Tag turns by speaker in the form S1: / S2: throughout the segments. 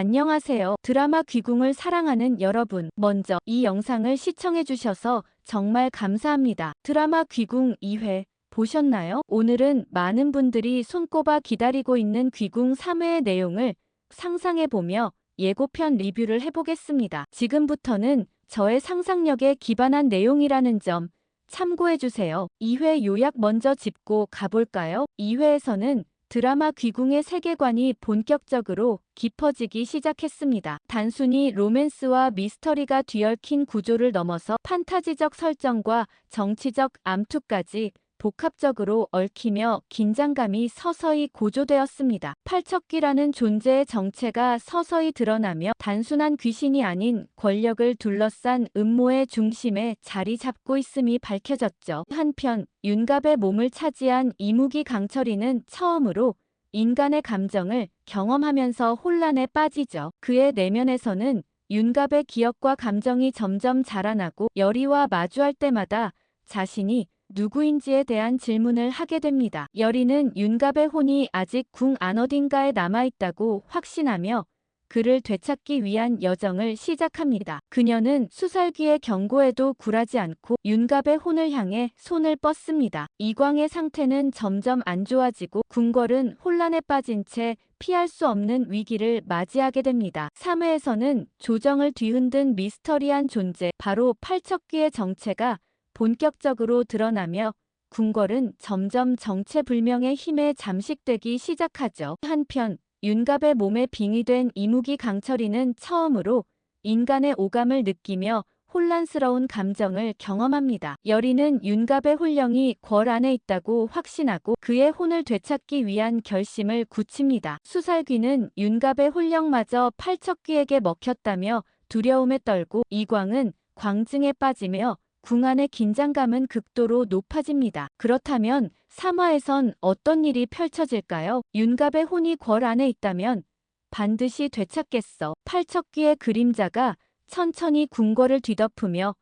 S1: 안녕하세요. 드라마 귀궁을 사랑하는 여러분. 먼저 이 영상을 시청해주셔서 정말 감사합니다. 드라마 귀궁 2회 보셨나요? 오늘은 많은 분들이 손꼽아 기다리고 있는 귀궁 3회의 내용을 상상해보며 예고편 리뷰를 해보겠습니다. 지금부터는 저의 상상력에 기반한 내용이라는 점 참고해주세요. 2회 요약 먼저 짚고 가볼까요? 2회에서는 드라마 귀궁의 세계관이 본격적으로 깊어지기 시작했습니다. 단순히 로맨스와 미스터리가 뒤얽힌 구조를 넘어서 판타지적 설정과 정치적 암투까지 복합적으로 얽히며 긴장감이 서서히 고조되었습니다. 팔척귀라는 존재의 정체가 서서히 드러나며 단순한 귀신이 아닌 권력을 둘러싼 음모의 중심에 자리 잡고 있음이 밝혀졌죠. 한편 윤갑의 몸을 차지한 이무기 강철이는 처음으로 인간의 감정을 경험하면서 혼란에 빠지죠. 그의 내면에서는 윤갑의 기억과 감정이 점점 자라나고 열이와 마주할 때마다 자신이 누구인지에 대한 질문을 하게 됩니다. 여리는 윤갑의 혼이 아직 궁 안 어딘가에 남아있다고 확신하며 그를 되찾기 위한 여정을 시작합니다. 그녀는 수살귀의 경고에도 굴하지 않고 윤갑의 혼을 향해 손을 뻗습니다. 이광의 상태는 점점 안 좋아지고 궁궐은 혼란에 빠진 채 피할 수 없는 위기를 맞이하게 됩니다. 3회에서는 조정을 뒤흔든 미스터리한 존재 바로 팔척귀의 정체가 본격적으로 드러나며 궁궐은 점점 정체불명의 힘에 잠식되기 시작하죠. 한편 윤갑의 몸에 빙의된 이무기 강철이는 처음으로 인간의 오감을 느끼며 혼란스러운 감정을 경험합니다. 여리는 윤갑의 혼령이 궐 안에 있다고 확신하고 그의 혼을 되찾기 위한 결심을 굳힙니다. 수살귀는 윤갑의 혼령마저 팔척귀에게 먹혔다며 두려움에 떨고 이광은 광증에 빠지며 궁안의 긴장감은 극도로 높아집니다. 그렇다면 3화에선 어떤 일이 펼쳐질까요? 윤갑의 혼이 궐 안에 있다면 반드시 되찾겠어. 팔척귀의 그림자가 천천히 궁궐을 뒤덮으며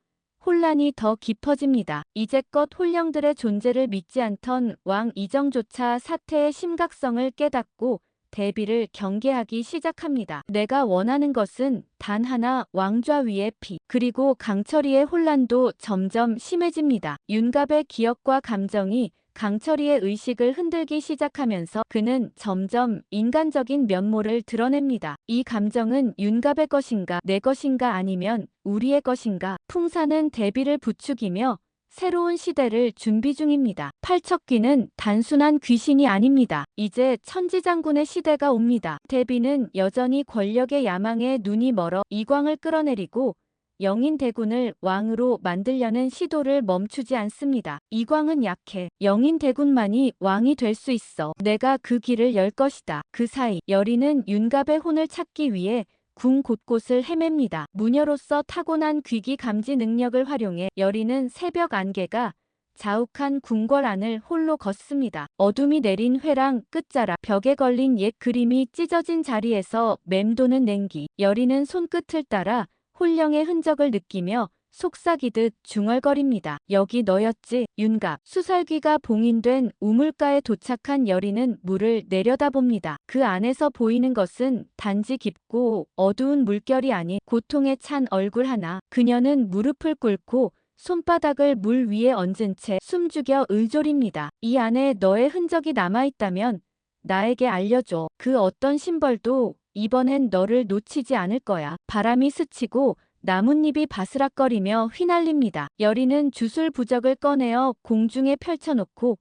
S1: 혼란이 더 깊어집니다. 이제껏 혼령들의 존재를 믿지 않던 왕 이정조차 사태의 심각성을 깨닫고 대비를 경계하기 시작합니다. 내가 원하는 것은 단 하나 왕좌 위의 피. 그리고 강철이의 혼란도 점점 심해집니다. 윤갑의 기억과 감정이 강철이의 의식을 흔들기 시작하면서 그는 점점 인간적인 면모를 드러냅니다. 이 감정은 윤갑의 것인가 내 것인가 아니면 우리의 것인가 풍사는 대비를 부추기며 새로운 시대를 준비 중입니다. 팔척귀는 단순한 귀신이 아닙니다. 이제 천지장군의 시대가 옵니다. 대비는 여전히 권력의 야망에 눈이 멀어 이광을 끌어내리고 영인 대군을 왕으로 만들려는 시도를 멈추지 않습니다. 이광은 약해. 영인 대군만이 왕이 될 수 있어. 내가 그 길을 열 것이다. 그 사이 여리는 윤갑의 혼을 찾기 위해 궁 곳곳을 헤맵니다. 무녀로서 타고난 귀기 감지 능력을 활용해 여리는 새벽 안개가 자욱한 궁궐 안을 홀로 걷습니다. 어둠이 내린 회랑 끝자락 벽에 걸린 옛 그림이 찢어진 자리에서 맴도는 냉기 여리는 손끝을 따라 홀령의 흔적을 느끼며 속삭이듯 중얼거립니다. 여기 너였지, 윤갑. 수살귀가 봉인된 우물가에 도착한 여리는 물을 내려다봅니다. 그 안에서 보이는 것은 단지 깊고 어두운 물결이 아닌 고통에 찬 얼굴 하나. 그녀는 무릎을 꿇고 손바닥을 물 위에 얹은 채 숨죽여 의졸입니다. 이 안에 너의 흔적이 남아있다면 나에게 알려줘. 그 어떤 심벌도 이번엔 너를 놓치지 않을 거야. 바람이 스치고 나뭇잎이 바스락거리며 휘날립니다. 여리는 주술 부적을 꺼내어 공중에 펼쳐놓고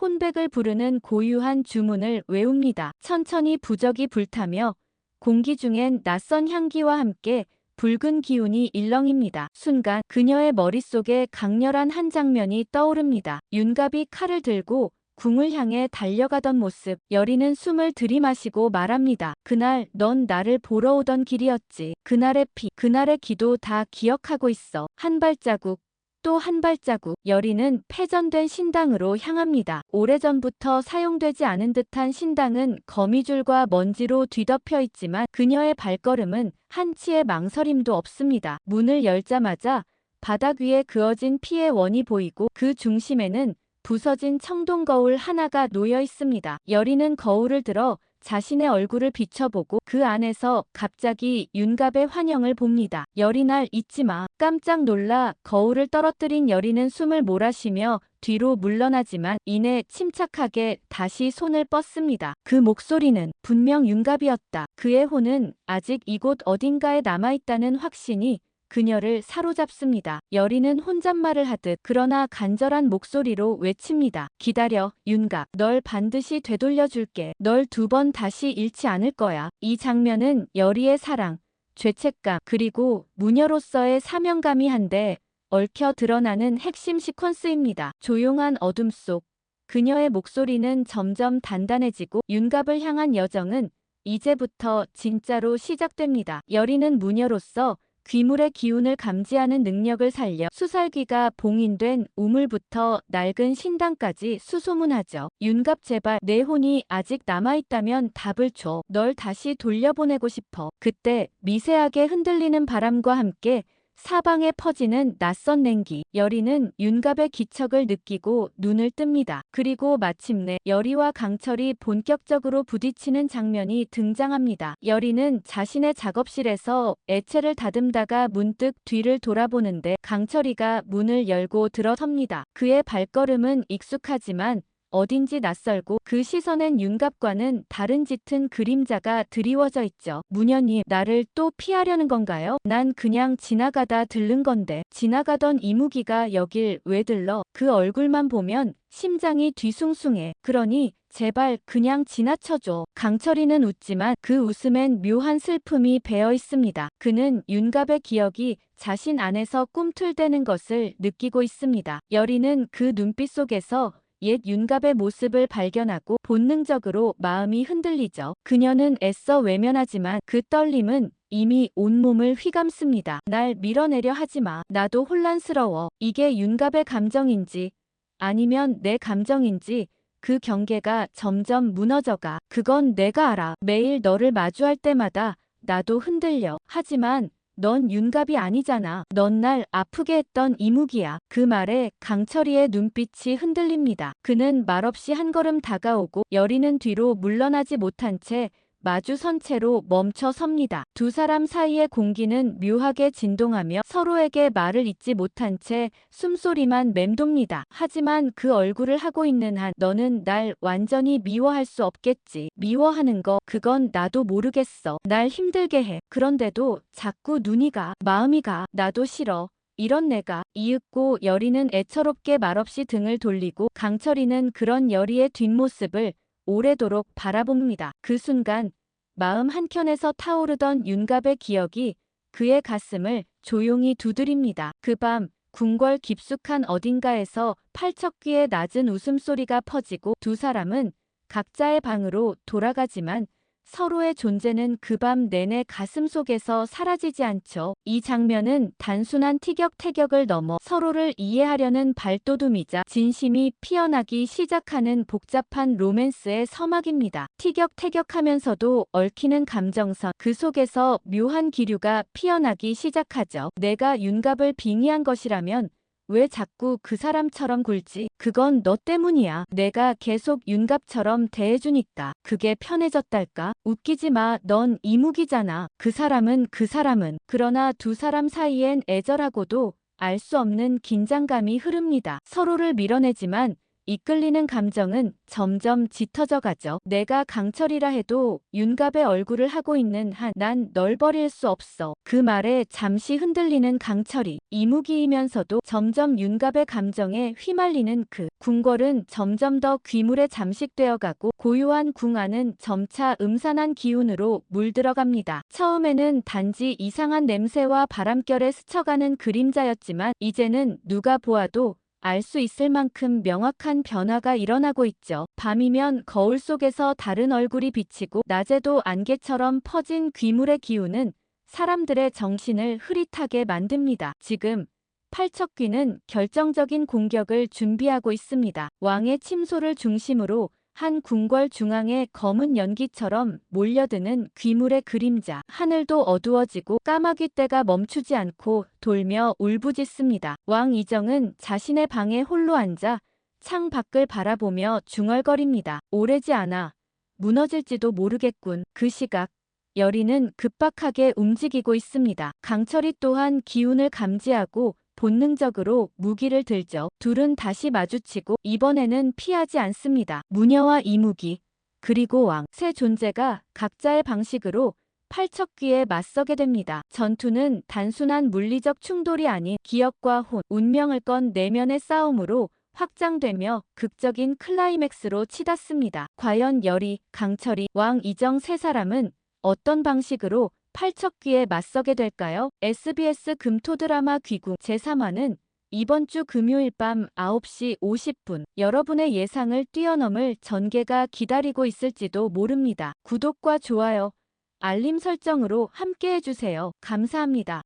S1: 혼백을 부르는 고유한 주문을 외웁니다. 천천히 부적이 불타며 공기 중엔 낯선 향기와 함께 붉은 기운이 일렁입니다. 순간 그녀의 머릿속에 강렬한 한 장면이 떠오릅니다. 윤갑이 칼을 들고 궁을 향해 달려가던 모습, 여리는 숨을 들이마시고 말합니다. 그날 넌 나를 보러 오던 길이었지. 그날의 피, 그날의 기도 다 기억하고 있어. 한 발자국, 또 한 발자국, 여리는 폐전된 신당으로 향합니다. 오래전부터 사용되지 않은 듯한 신당은 거미줄과 먼지로 뒤덮여 있지만 그녀의 발걸음은 한치의 망설임도 없습니다. 문을 열자마자 바닥 위에 그어진 피의 원이 보이고 그 중심에는 부서진 청동 거울 하나가 놓여 있습니다. 여리는 거울을 들어 자신의 얼굴을 비춰보고 그 안에서 갑자기 윤갑의 환영을 봅니다. 열이 날 잊지 마. 깜짝 놀라 거울을 떨어뜨린 여리는 숨을 몰아쉬며 뒤로 물러나지만 이내 침착하게 다시 손을 뻗습니다. 그 목소리는 분명 윤갑이었다. 그의 혼은 아직 이곳 어딘가에 남아있다는 확신이 그녀를 사로잡습니다. 여리는 혼잣말을 하듯 그러나 간절한 목소리로 외칩니다. 기다려, 윤갑. 널 반드시 되돌려줄게. 널 두 번 다시 잃지 않을 거야. 이 장면은 여리의 사랑, 죄책감, 그리고 무녀로서의 사명감이 한데 얽혀 드러나는 핵심 시퀀스입니다. 조용한 어둠 속 그녀의 목소리는 점점 단단해지고 윤갑을 향한 여정은 이제부터 진짜로 시작됩니다. 여리는 무녀로서 귀물의 기운을 감지하는 능력을 살려 수살기가 봉인된 우물부터 낡은 신당까지 수소문하죠. 윤갑 제발 내 혼이 아직 남아있다면 답을 줘. 널 다시 돌려보내고 싶어. 그때 미세하게 흔들리는 바람과 함께 사방에 퍼지는 낯선 냉기. 여리는 윤갑의 기척을 느끼고 눈을 뜹니다. 그리고 마침내 여리와 강철이 본격적으로 부딪히는 장면이 등장합니다. 여리는 자신의 작업실에서 애체를 다듬다가 문득 뒤를 돌아보는데 강철이가 문을 열고 들어섭니다. 그의 발걸음은 익숙하지만 어딘지 낯설고 그 시선엔 윤갑과는 다른 짙은 그림자가 드리워져 있죠. 무녀님, 나를 또 피하려는 건가요? 난 그냥 지나가다 들른 건데. 지나가던 이무기가 여길 왜 들러? 그 얼굴만 보면 심장이 뒤숭숭해. 그러니 제발 그냥 지나쳐줘. 강철이는 웃지만 그 웃음엔 묘한 슬픔이 배어 있습니다. 그는 윤갑의 기억이 자신 안에서 꿈틀대는 것을 느끼고 있습니다. 여리는 그 눈빛 속에서 옛 윤갑의 모습을 발견하고 본능적으로 마음이 흔들리죠. 그녀는 애써 외면하지만 그 떨림은 이미 온몸을 휘감습니다. 날 밀어내려 하지 마. 나도 혼란스러워. 이게 윤갑의 감정인지 아니면 내 감정인지 그 경계가 점점 무너져가. 그건 내가 알아. 매일 너를 마주할 때마다 나도 흔들려. 하지만 넌 윤갑이 아니잖아. 넌 날 아프게 했던 이무기야. 그 말에 강철이의 눈빛이 흔들립니다. 그는 말없이 한 걸음 다가오고 여리는 뒤로 물러나지 못한 채 마주선 채로 멈춰 섭니다. 두 사람 사이의 공기는 묘하게 진동하며 서로에게 말을 잇지 못한 채 숨소리만 맴돕니다. 하지만 그 얼굴을 하고 있는 한 너는 날 완전히 미워할 수 없겠지. 미워하는 거 그건 나도 모르겠어. 날 힘들게 해. 그런데도 자꾸 눈이 가. 마음이 가. 나도 싫어. 이런 내가 이윽고 여리는 애처롭게 말없이 등을 돌리고 강철이는 그런 여리의 뒷모습을 오래도록 바라봅니다. 그 순간 마음 한켠에서 타오르던 윤갑의 기억이 그의 가슴을 조용히 두드립니다. 그 밤 궁궐 깊숙한 어딘가에서 팔척귀의 낮은 웃음소리가 퍼지고 두 사람은 각자의 방으로 돌아가지만 서로의 존재는 그 밤 내내 가슴 속에서 사라지지 않죠. 이 장면은 단순한 티격태격을 넘어 서로를 이해하려는 발돋움이자 진심이 피어나기 시작하는 복잡한 로맨스의 서막입니다. 티격태격하면서도 얽히는 감정선 그 속에서 묘한 기류가 피어나기 시작하죠. 내가 윤갑을 빙의한 것이라면 왜 자꾸 그 사람처럼 굴지? 그건 너 때문이야. 내가 계속 윤갑처럼 대해주니까. 그게 편해졌달까? 웃기지 마. 넌 이무기잖아. 그 사람은 그 사람은. 그러나 두 사람 사이엔 애절하고도 알 수 없는 긴장감이 흐릅니다. 서로를 밀어내지만 이끌리는 감정은 점점 짙어져 가죠. 내가 강철이라 해도 윤갑의 얼굴을 하고 있는 한 난 널 버릴 수 없어. 그 말에 잠시 흔들리는 강철이 이무기이면서도 점점 윤갑의 감정에 휘말리는 그 궁궐은 점점 더 귀물에 잠식되어 가고 고요한 궁 안은 점차 음산한 기운으로 물들어갑니다. 처음에는 단지 이상한 냄새와 바람결에 스쳐가는 그림자였지만 이제는 누가 보아도 알 수 있을 만큼 명확한 변화가 일어나고 있죠. 밤이면 거울 속에서 다른 얼굴이 비치고 낮에도 안개처럼 퍼진 귀물의 기운은 사람들의 정신을 흐릿하게 만듭니다. 지금 팔척귀는 결정적인 공격을 준비하고 있습니다. 왕의 침소를 중심으로 한 궁궐 중앙에 검은 연기처럼 몰려드는 귀물의 그림자. 하늘도 어두워지고 까마귀 떼가 멈추지 않고 돌며 울부짖습니다. 왕 이정은 자신의 방에 홀로 앉아 창 밖을 바라보며 중얼거립니다. 오래지 않아 무너질지도 모르겠군. 그 시각 열이는 급박하게 움직이고 있습니다. 강철이 또한 기운을 감지하고 본능적으로 무기를 들죠. 둘은 다시 마주치고 이번에는 피하지 않습니다. 무녀와 이무기 그리고 왕 세 존재가 각자의 방식으로 팔척귀에 맞서게 됩니다. 전투는 단순한 물리적 충돌이 아닌 기억과 혼, 운명을 건 내면의 싸움으로 확장되며 극적인 클라이맥스로 치닫습니다. 과연 열이, 강철이, 왕 이정 세 사람은 어떤 방식으로 팔척귀에 맞서게 될까요? SBS 금토 드라마 귀궁 제3화는 이번 주 금요일 밤 9시 50분 여러분의 예상을 뛰어넘을 전개가 기다리고 있을지도 모릅니다. 구독과 좋아요, 알림 설정으로 함께 해 주세요. 감사합니다.